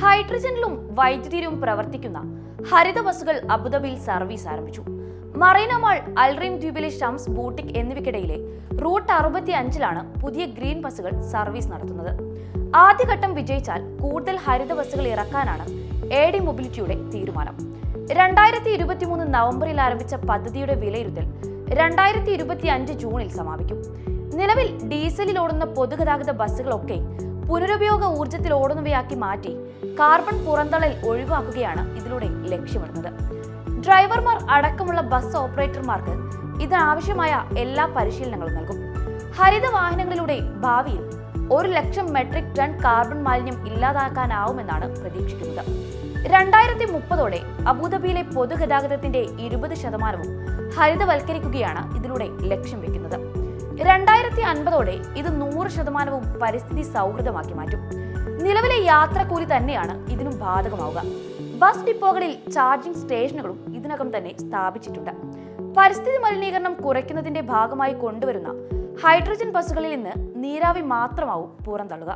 ഹൈഡ്രജനിലും വൈദ്യുതിയിലും പ്രവർത്തിക്കുന്ന ഹരിത ബസ്സുകൾ അബുദാബിയിൽ സർവീസ് ആരംഭിച്ചു. മറൈന മാൾ അൽറീം ദ്വീപിലെ ഷംസ് ബൂട്ടിക് എന്നിവയ്ക്കിടയിലെ റൂട്ട് അറുപത്തി അഞ്ചിലാണ് പുതിയ ഗ്രീൻ ബസ്സുകൾ സർവീസ് നടത്തുന്നത്. ആദ്യഘട്ടം വിജയിച്ചാൽ കൂടുതൽ ഹരിത ബസ്സുകൾ ഇറക്കാനാണ് എ ഡി മൊബിലിറ്റിയുടെ തീരുമാനം. രണ്ടായിരത്തി ഇരുപത്തിമൂന്ന് നവംബറിൽ ആരംഭിച്ച പദ്ധതിയുടെ വിലയിരുത്തൽ രണ്ടായിരത്തി ഇരുപത്തി അഞ്ച് ജൂണിൽ സമാപിക്കും. നിലവിൽ ഡീസലിൽ ഓടുന്ന പൊതുഗതാഗത ബസ്സുകളൊക്കെ പുനരുപയോഗ ഊർജത്തിൽ ഓടുന്നവയാക്കി മാറ്റി കാർബൺ പുറന്തള്ളൽ ഒഴിവാക്കുകയാണ് ഇതിലൂടെ ലക്ഷ്യമിടുന്നത്. ഡ്രൈവർമാർ അടക്കമുള്ള ബസ് ഓപ്പറേറ്റർമാർക്ക് ഇതിനാവശ്യമായ എല്ലാ പരിശീലനങ്ങളും നൽകും. ഹരിത വാഹനങ്ങളിലൂടെ ഭാവിയിൽ ഒരു ലക്ഷം മെട്രിക് ടൺ കാർബൺ മാലിന്യം ഇല്ലാതാക്കാനാവുമെന്നാണ് പ്രതീക്ഷിക്കുന്നത്. രണ്ടായിരത്തി മുപ്പതോടെ അബുദാബിയിലെ പൊതുഗതാഗതത്തിന്റെ ഇരുപത് ശതമാനവും ഹരിതവൽക്കരിക്കുകയാണ് ഇതിലൂടെ ലക്ഷ്യം വെക്കുന്നത്. രണ്ടായിരത്തി അൻപതോടെ ഇത് നൂറ് ശതമാനവും പരിസ്ഥിതി സൗഹൃദമാക്കി മാറ്റും. നിലവിലെ യാത്രക്കൂലി തന്നെയാണ് ഇതിനും ബാധകമാവുക. ബസ് ഡിപ്പോകളിൽ ചാർജിംഗ് സ്റ്റേഷനുകളും ഇതിനകം തന്നെ സ്ഥാപിച്ചിട്ടുണ്ട്. പരിസ്ഥിതി മലിനീകരണം കുറയ്ക്കുന്നതിന്റെ ഭാഗമായി കൊണ്ടുവരുന്ന ഹൈഡ്രജൻ ബസ്സുകളിൽ നിന്ന് നീരാവി മാത്രമാവും പുറന്തള്ളുക.